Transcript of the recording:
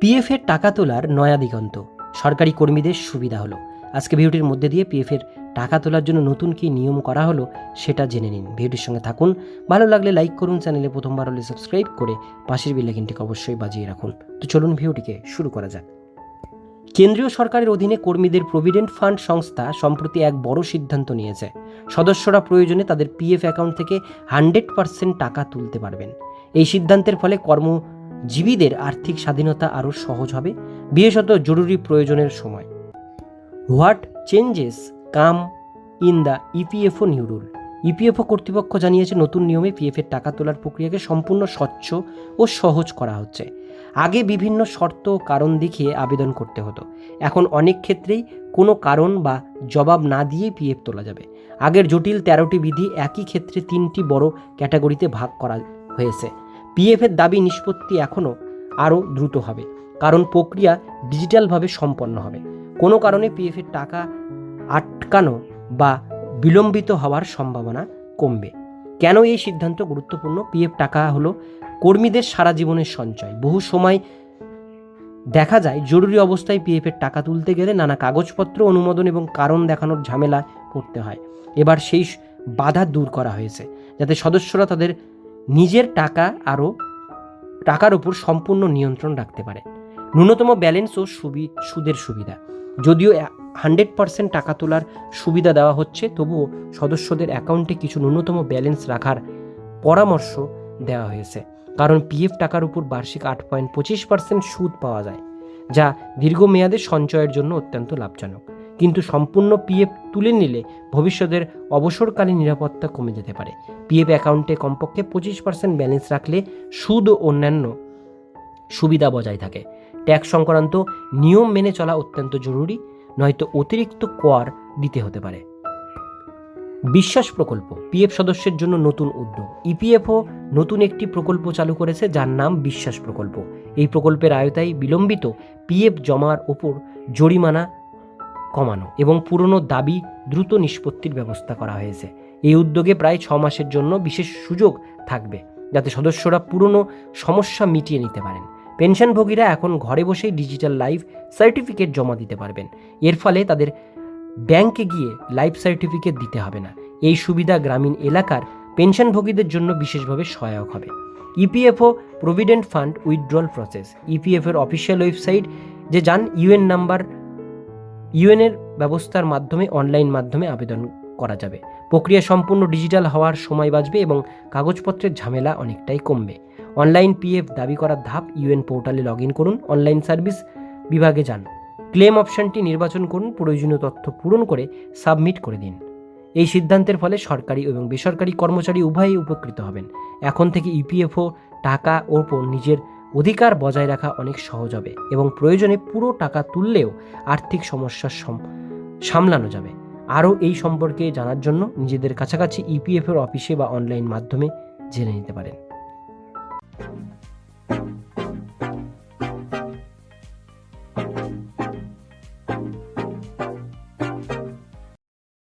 পিএফের টাকা তোলার নয়া দিগন্ত। সরকারি কর্মীদের সুবিধা হলো। আজকে ভিডিওটির মধ্যে দিয়ে পিএফের টাকা তোলার জন্য নতুন কি নিয়ম করা হলো সেটা জেনে নিন। ভিডিওটির সঙ্গে থাকুন। ভালো লাগলে লাইক করুন, চ্যানেলে প্রথমবার হলে সাবস্ক্রাইব করে পাশের বেলাইকিনটিকে অবশ্যই বাজিয়ে রাখুন। তো চলুন ভিডিওটিকে শুরু করা যাক। কেন্দ্রীয় সরকারের অধীনে কর্মীদের প্রভিডেন্ট ফান্ড সংস্থা সম্প্রতি এক বড় সিদ্ধান্ত নিয়েছে। সদস্যরা প্রয়োজনে তাদের পিএফ অ্যাকাউন্ট থেকে হান্ড্রেড পার্সেন্ট টাকা তুলতে পারবেন। এই সিদ্ধান্তের ফলে কর্মজীবীদের আর্থিক স্বাধীনতা আরও সহজ হবে, বিশেষত জরুরি প্রয়োজনের সময়। What changes come in the EPFO new rule. EPFO কর্তৃপক্ষ জানিয়েছে, নতুন নিয়মে পিএফের টাকা তোলার প্রক্রিয়াকে সম্পূর্ণ স্বচ্ছ ও সহজ করা হচ্ছে। আগে বিভিন্ন শর্ত ও কারণ দেখিয়ে আবেদন করতে হতো। এখন অনেক ক্ষেত্রেই কোনো কারণ বা জবাব না দিয়েই পিএফ তোলা যাবে। আগের জটিল তেরোটি বিধি একই ক্ষেত্রে তিনটি বড় ক্যাটাগরিতে ভাগ করা হয়েছে। পিএফের দাবি নিষ্পত্তি এখনও আরও দ্রুত হবে, কারণ প্রক্রিয়া ডিজিটালভাবে সম্পন্ন হবে। কোনো কারণে পিএফের টাকা আটকানো বা বিলম্বিত হওয়ার সম্ভাবনা কমবে। কেন এই সিদ্ধান্ত গুরুত্বপূর্ণ? পিএফ টাকা হলো কর্মীদের সারা জীবনের সঞ্চয়। বহু সময় দেখা যায়, জরুরি অবস্থায় পিএফের টাকা তুলতে গেলে নানা কাগজপত্র, অনুমোদন এবং কারণ দেখানোর ঝামেলা করতে হয়। এবার সেই বাধা দূর করা হয়েছে, যাতে সদস্যরা তাদের নিজের টাকা আরও টাকার উপর সম্পূর্ণ নিয়ন্ত্রণ রাখতে পারে। ন্যূনতম ব্যালেন্স ও সুবি, সুদের সুবিধা। যদিও হান্ড্রেড পার্সেন্ট টাকা তোলার সুবিধা দেওয়া হচ্ছে, তবুও সদস্যদের অ্যাকাউন্টে কিছু ন্যূনতম ব্যালেন্স রাখার পরামর্শ দেওয়া হয়েছে। কারণ পিএফ টাকার উপর বার্ষিক আট পয়েন্ট পঁচিশ পার্সেন্ট সুদ পাওয়া যায়, যা দীর্ঘমেয়াদে সঞ্চয়ের জন্য অত্যন্ত লাভজনক। কিন্তু সম্পূর্ণ পিএফ তুলে নিলে ভবিষ্যতের অবসরকালীন নিরাপত্তা কমে যেতে পারে। পিএফ অ্যাকাউন্টে কমপক্ষে পঁচিশ পার্সেন্ট ব্যালেন্স রাখলে সুদ ও অন্যান্য সুবিধা বজায় থাকে। ট্যাক্স সংক্রান্ত নিয়ম মেনে চলা অত্যন্ত জরুরি, নয়তো অতিরিক্ত কর দিতে হতে পারে। বিশ্বাস প্রকল্প, পিএফ সদস্যের জন্য নতুন উদ্যোগ। ইপিএফও নতুন একটি প্রকল্প চালু করেছে যার নাম বিশ্বাস প্রকল্প। এই প্রকল্পের আয়তায় বিলম্বিত পিএফ জমার ওপর জরিমানা কমানো এবং পুরনো দাবি দ্রুত নিষ্পত্তির ব্যবস্থা করা হয়েছে। এই উদ্যোগে প্রায় ছ মাসের জন্য বিশেষ সুযোগ থাকবে যাতে সদস্যরা পুরনো সমস্যা মিটিয়ে নিতে পারেন। পেনশনভোগীরা এখন ঘরে বসেই ডিজিটাল লাইফ সার্টিফিকেট জমা দিতে পারবেন। এর ফলে তাদের ব্যাংকে গিয়ে লাইফ সার্টিফিকেট দিতে হবে না। এই সুবিধা গ্রামীণ এলাকার পেনশনভোগীদের জন্য বিশেষভাবে সহায়ক হবে। EPFO provident fund withdrawal process. ইপিএফের official website যে যান ইউএন নাম্বার ইউএনের ব্যবস্থার মাধ্যমে, অনলাইন মাধ্যমে আবেদন করা যাবে। প্রক্রিয়া সম্পূর্ণ ডিজিটাল হওয়ার সময় বাঁচবে এবং কাগজপত্রের ঝামেলা অনেকটাই কমবে। অনলাইন পিএফ দাবি করার ধাপ ইউএন পোর্টালে লগ ইন করুন, অনলাইন সার্ভিস বিভাগে যান। ক্লেম অপশনটি নির্বাচন করুন, প্রয়োজনীয় তথ্য পূরণ করে সাবমিট করে দিন। এই সিদ্ধান্তের ফলে সরকারি এবং বেসরকারি কর্মচারী উভয়ই উপকৃত হবেন। এখন থেকে ইপিএফও টাকা ওপর নিজের অধিকার বজায় রাখা অনেক সহজ হবে এবং প্রয়োজনে পুরো টাকা তুললেও আর্থিক সমস্যার সামলানো যাবে। আরও এই সম্পর্কে জানার জন্য নিজেদের কাছাকাছি ইপিএফের অফিসে বা অনলাইন মাধ্যমে জেনে নিতে পারেন।